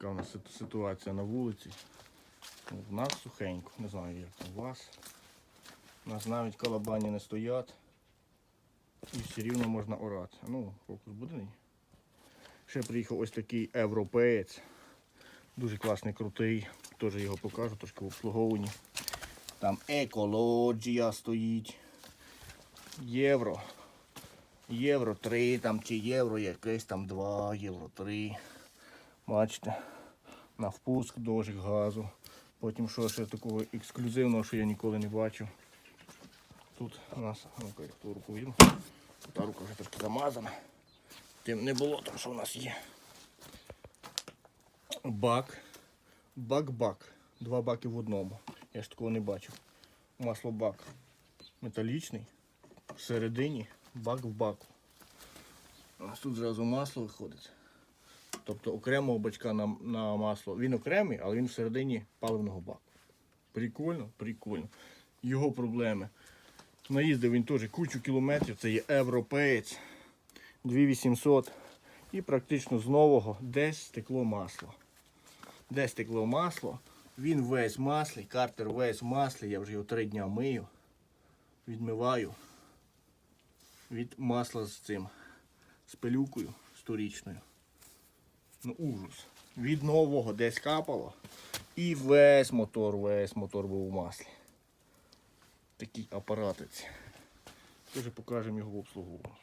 така у нас ситуація на вулиці. В нас сухенько, не знаю як там у вас. У нас навіть колобані не стоять. І все рівно можна орати. Ну, фокус буде. Ще приїхав ось такий європеєць. Дуже класний, крутий. Теж його покажу, трошки в обслуговуванні. Там екологія стоїть. Євро. Євро 3 там чи євро якесь там 2, євро 3. Бачите, на впуск дожик газу. Потім що ще такого ексклюзивного, що я ніколи не бачив. Тут у нас, ну-ка, як ту руку видно. Та рука вже трошки замазана. Тим не було там, що у нас є. Бак. Бак-бак. Два баки в одному. Я ж такого не бачив. Масло бак. Металічний. Всередині бак в баку. Нас тут зразу масло виходить. Тобто окремого бачка на, на масло. Він окремий, але він всередині паливного баку. Прикольно, прикольно. Його проблеми. Наїздив він теж кучу кілометрів, це є європеєць. 2800. І практично з нового десь стекло масло. Десь стекло масло. Він весь маслі, картер весь маслі, я вже його три дня мию. Відмиваю від масла з цим. З пилюкою сторічною. Ну ужас. Від нового десь капало. І весь мотор, весь мотор був у маслі. Такий апаратець. Теж покажемо його в обслуговуванні.